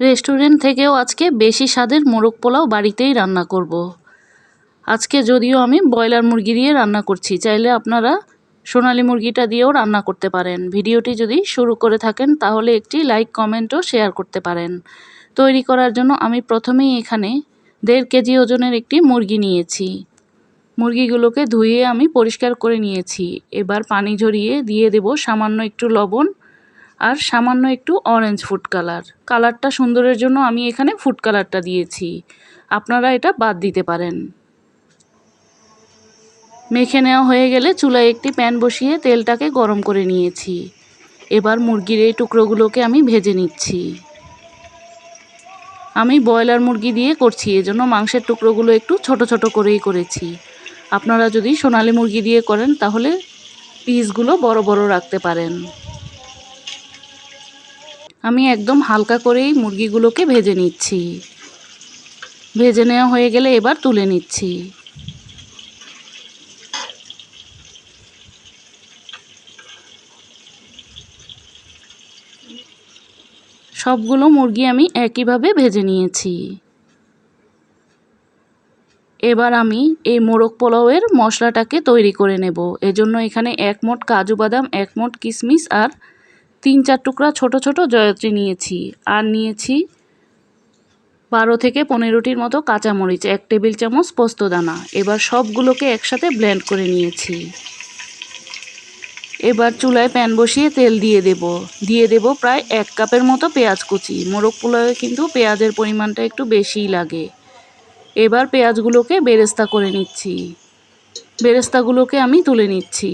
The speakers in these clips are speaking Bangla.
রেস্টুরেন্ট থেকেও আজকে বেশি স্বাদের মোরগ পোলাও বাড়িতেই রান্না করব। আজকে যদিও আমি ব্রয়লার মুরগি দিয়ে রান্না করছি, চাইলে আপনারা সোনালি মুরগিটা দিয়েও রান্না করতে পারেন। ভিডিওটি যদি শুরু করে থাকেন, তাহলে একটি লাইক কমেন্টও শেয়ার করতে পারেন। তৈরি করার জন্য আমি প্রথমেই এখানে দেড় কেজি ওজনের একটি মুরগি নিয়েছি। মুরগিগুলোকে ধুয়ে আমি পরিষ্কার করে নিয়েছি। এবার পানি ঝরিয়ে দিয়ে দেব সামান্য একটু লবণ আর সামান্য একটু অরেঞ্জ ফুড কালার কালারটা সুন্দরের জন্য আমি এখানে ফুড কালারটা দিয়েছি। আপনারা এটা বাদ দিতে পারেন। মেখে নেওয়া হয়ে গেলে চুলায় একটি প্যান বসিয়ে তেলটাকে গরম করে নিয়েছি। এবার মুরগির এই টুকরোগুলোকে আমি ভেজে নিচ্ছি। আমি ব্রয়লার মুরগি দিয়ে করছি, এজন্য মাংসের টুকরোগুলো একটু ছোট ছোট করেই করেছি। আপনারা যদি সোনালি মুরগি দিয়ে করেন, তাহলে পিসগুলো বড় বড় রাখতে পারেন। আমি একদম হালকা করেই মুরগিগুলোকে ভেজে নিচ্ছি। ভেজে নেওয়া হয়ে গেলে এবার তুলে নিচ্ছি। সবগুলো মুরগি আমি একইভাবে ভেজে নিয়েছি। এবার আমি এই মোরগ পোলাওয়ের মশলাটাকে তৈরি করে নেব। এজন্য এখানে এক মোট কাজু বাদাম, এক মোট কিশমিশ আর তিন চার টুকরা ছোট ছোট জয়ত্রী নিয়েছি। আর নিয়েছি বারো থেকে পনেরোটির মতো কাঁচামরিচ, এক টেবিল চামচ পোস্তদানা এবার সবগুলোকে একসাথে ব্লেন্ড করে নিয়েছি। এবার চুলায় প্যান বসিয়ে তেল দিয়ে দেব। দিয়ে দেব প্রায় এক কাপের মতো পেঁয়াজ কুচি। মোরগ পোলাওয়ে কিন্তু পেঁয়াজের পরিমাণটা একটু বেশিই লাগে। এবার পেঁয়াজগুলোকে বেরেস্তা করে নিচ্ছি। বেরেস্তাগুলোকে আমি তুলে নিচ্ছি।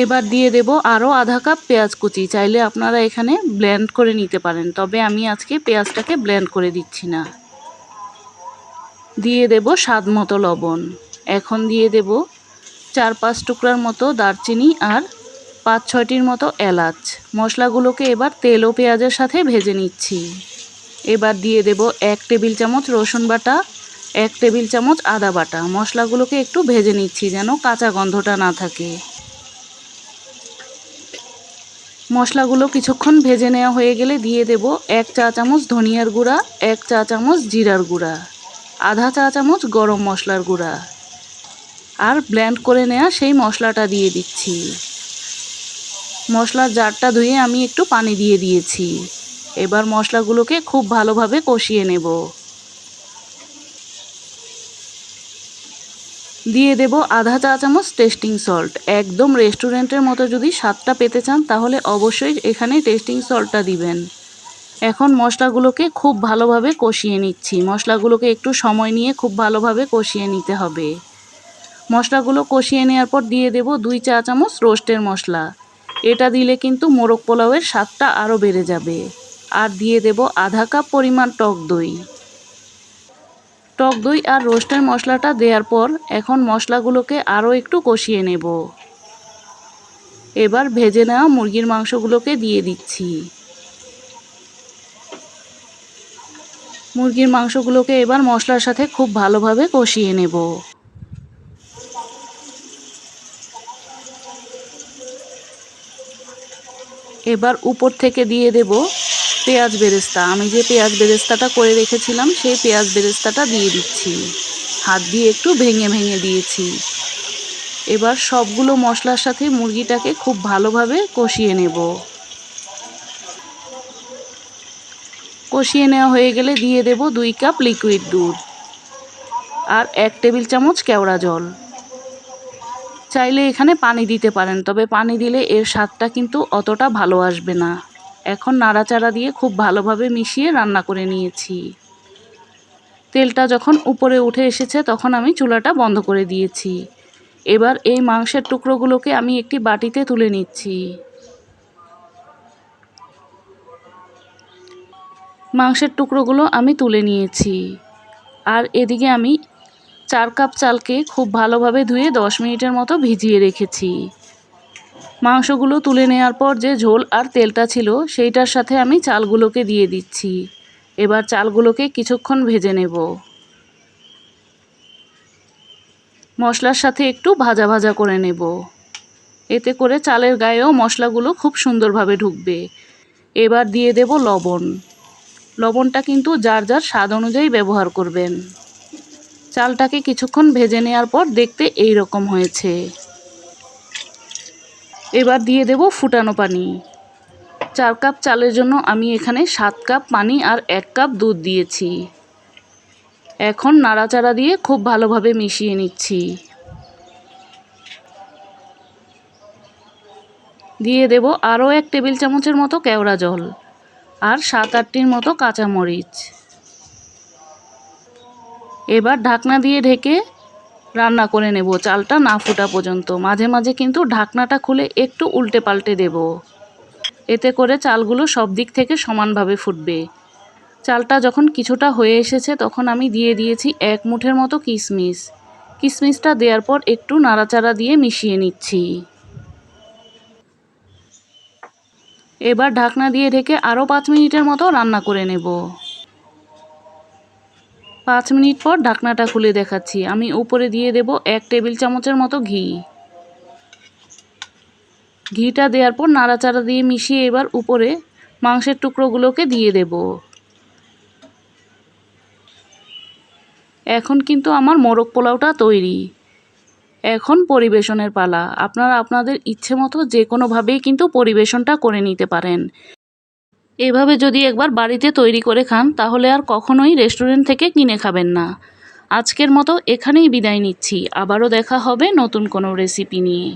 এবার দিয়ে দেব আরও আধা কাপ পেঁয়াজ কুচি। চাইলে আপনারা এখানে ব্লেন্ড করে নিতে পারেন, তবে আমি আজকে পেঁয়াজটাকে ব্লেন্ড করে দিচ্ছি না। দিয়ে দেব স্বাদ মতো লবণ। এখন দিয়ে দেব চার পাঁচ টুকরার মতো দারচিনি আর পাঁচ ছয়টির মতো এলাচ। মশলাগুলোকে এবার তেল ও পেঁয়াজের সাথে ভেজে নিচ্ছি। এবার দিয়ে দেব এক টেবিল চামচ রসুন বাটা, এক টেবিল চামচ আদা বাটা। মশলাগুলোকে একটু ভেজে নিচ্ছি যেন কাঁচা গন্ধটা না থাকে। মশলাগুলো কিছুক্ষণ ভেজে নেওয়া হয়ে গেলে দিয়ে দেব এক চা চামচ ধনিয়ার গুঁড়া, এক চা চামচ জিরার গুঁড়া, আধা চা চামচ গরম মশলার গুঁড়া। আর ব্ল্যান্ড করে নেওয়া সেই মশলাটা দিয়ে দিচ্ছি। মশলার জারটা ধুয়ে আমি একটু পানি দিয়ে দিয়েছি। এবার মশলাগুলোকে খুব ভালোভাবে কষিয়ে নেব। দিয়ে দেব আধা চা চামচ টেস্টিং সল্ট একদম রেস্টুরেন্টের মতো যদি স্বাদটা পেতে চান, তাহলে অবশ্যই এখানে টেস্টিং সল্টটা দিবেন। এখন মশলাগুলোকে খুব ভালোভাবে কষিয়ে নিচ্ছি। মশলাগুলোকে একটু সময় নিয়ে খুব ভালোভাবে কষিয়ে নিতে হবে। মশলাগুলো কষিয়ে নেওয়ার পর দিয়ে দেব দুই চা চামচ রোস্টের মশলা। এটা দিলে কিন্তু মোরগ পোলাওয়ের স্বাদটা আরও বেড়ে যাবে। আর দিয়ে দেব আধা কাপ পরিমাণ টক দই। টক দই আর রোস্টের মশলাটা দেওয়ার পর এখন মশলাগুলোকে আরও একটু কষিয়ে নেব। এবার ভেজে নেওয়া মুরগির মাংসগুলোকে দিয়ে দিচ্ছি। মুরগির মাংসগুলোকে এবার মশলার সাথে খুব ভালোভাবে কষিয়ে নেব। এবার উপর থেকে দিয়ে দেব পেঁয়াজ বেরেস্তা। আমি যে পেঁয়াজ বেরেস্তাটা করে রেখেছিলাম, সেই পেঁয়াজ বেরেস্তাটা দিয়ে দিচ্ছি। হাত দিয়ে একটু ভেঙে ভেঙে দিয়েছি। এবার সবগুলো মশলার সাথে মুরগিটাকে খুব ভালোভাবে কষিয়ে নেব। কষিয়ে নেওয়া হয়ে গেলে দিয়ে দেব দুই কাপ লিকুইড দুধ আর এক টেবিল চামচ কেওড়া জল। চাইলে এখানে পানি দিতে পারেন, তবে পানি দিলে এর স্বাদটা কিন্তু অতটা ভালো আসবে না। এখন নাড়াচাড়া দিয়ে খুব ভালোভাবে মিশিয়ে রান্না করে নিয়েছি। তেলটা যখন উপরে উঠে এসেছে তখন আমি চুলাটা বন্ধ করে দিয়েছি। এবার এই মাংসের টুকরোগুলোকে আমি একটি বাটিতে তুলে নিচ্ছি। মাংসের টুকরোগুলো আমি তুলে নিয়েছি। আর এদিকে আমি চার কাপ চালকে খুব ভালোভাবে ধুয়ে দশ মিনিটের মতো ভিজিয়ে রেখেছি। মাংসগুলো তুলে নেওয়ার পর যে ঝোল আর তেলটা ছিল, সেইটার সাথে আমি চালগুলোকে দিয়ে দিচ্ছি। এবার চালগুলোকে কিছুক্ষণ ভেজে নেব। মশলার সাথে একটু ভাজা ভাজা করে নেব। এতে করে চালের গায়েও মশলাগুলো খুব সুন্দরভাবে ঢুকবে। এবার দিয়ে দেব লবণ। লবণটা কিন্তু যার যার স্বাদ অনুযায়ী ব্যবহার করবেন। চালটাকে কিছুক্ষণ ভেজে নেওয়ার পর দেখতে এই রকম হয়েছে। এবার দিয়ে দেব ফুটানো পানি। চার কাপ চালের জন্য আমি এখানে সাত কাপ পানি আর এক কাপ দুধ দিয়েছি। এখন নাড়াচাড়া দিয়ে খুব ভালোভাবে মিশিয়ে নিচ্ছি। দিয়ে দেব আরও এক টেবিল চামচের মতো কেওড়া জল আর সাত আটটির মতো কাঁচামরিচ। এবার ঢাকনা দিয়ে ঢেকে রান্না করে নেব, চালটা না ফোটা পর্যন্ত। মাঝে মাঝে কিন্তু ঢাকনাটা খুলে একটু উল্টে পাল্টে দেব। এতে করে চালগুলো সব দিক থেকে সমানভাবে ফুটবে। চালটা যখন কিছুটা হয়ে এসেছে, তখন আমি দিয়ে দিয়েছি এক মুঠের মতো কিশমিশ কিশমিশটা দেওয়ার পর একটু নাড়াচাড়া দিয়ে মিশিয়ে নিচ্ছি। এবার ঢাকনা দিয়ে ঢেকে আরও পাঁচ মিনিটের মতো রান্না করে নেব। পাঁচ মিনিট পর ঢাকনাটা খুলে দেখাচ্ছি। আমি উপরে দিয়ে দেব এক টেবিল চামচের মতো ঘি। ঘিটা দেওয়ার পর নাড়াচাড়া দিয়ে মিশিয়ে এবার উপরে মাংসের টুকরোগুলোকে দিয়ে দেব। এখন কিন্তু আমার মোরগ পোলাওটা তৈরি। এখন পরিবেশনের পালা। আপনারা আপনাদের ইচ্ছে মতো যে কোনোভাবেই কিন্তু পরিবেশনটা করে নিতে পারেন। এভাবে যদি একবার বাড়িতে তৈরি করে খান, তাহলে আর কখনোই রেস্টুরেন্ট থেকে কিনে খাবেন না। আজকের মতো এখানেই বিদায় নিচ্ছি। আবারও দেখা হবে নতুন কোনো রেসিপি নিয়ে।